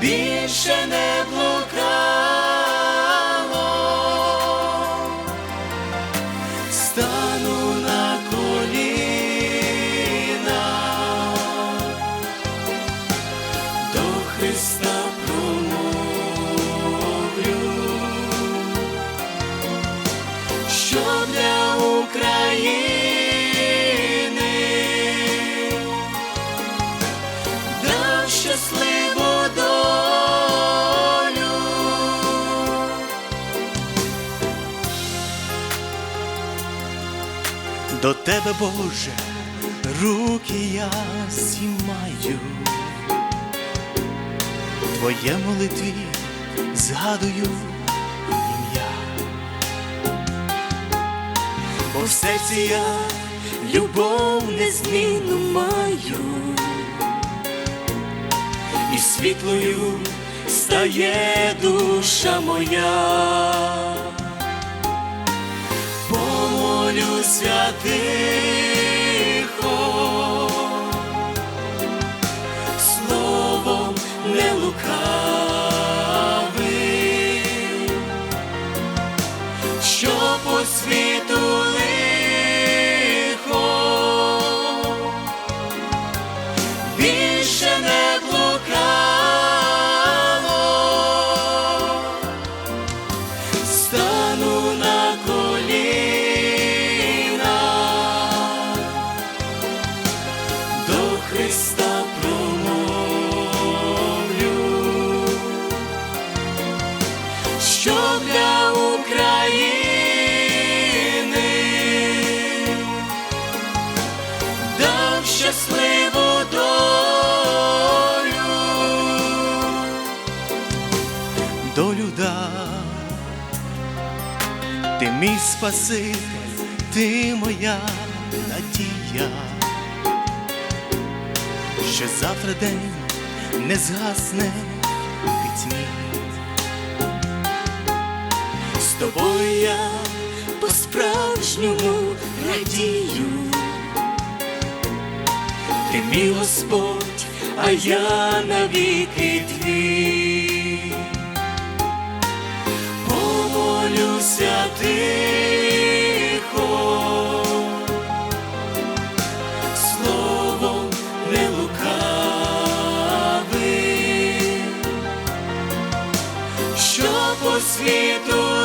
більше не блукало, До тебе, Боже, руки я зіймаю, Твоє молитві згадую ім'я, бо в серці я любов незмінну маю, і світлою стає душа моя. Помолюся дав. Ти мій Спаситель, ти моя надія, що завтра день не згасне пітьмі. З тобою я по-справжньому радію. Ти мій Господь, а я навіки твій. Помолюся тихо, словом не лукавий, що по світу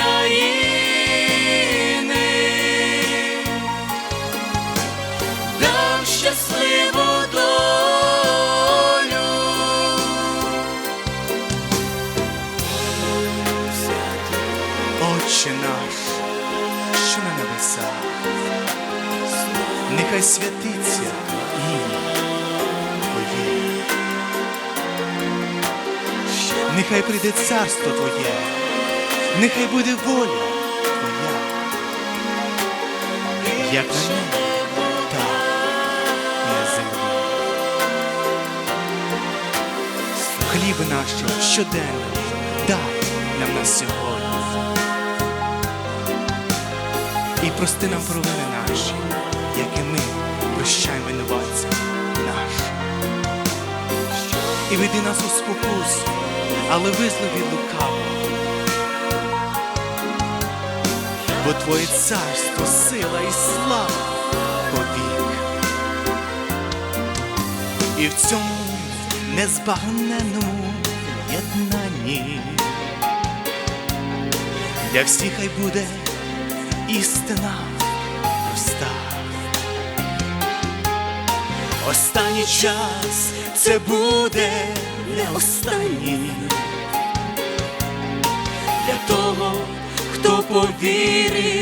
України. Дав щасливу долю. Отче наш, що на небесах, нехай святиться ім'я Твоє, нехай прийде царство Твоє, нехай буде воля Твоя, як на небі, так і на землі. Хліб наш щоденний дай нам на сьогодні. І прости нам провини наші, як і ми прощаємо винуватцям нашим. І веди нас у спокусу, але визволи від лукавого. Бо Твоє царство, сила і слава повік. І в цьому незбагненному єднанні для всіх хай буде істина проста. Останній час це буде не останній для того,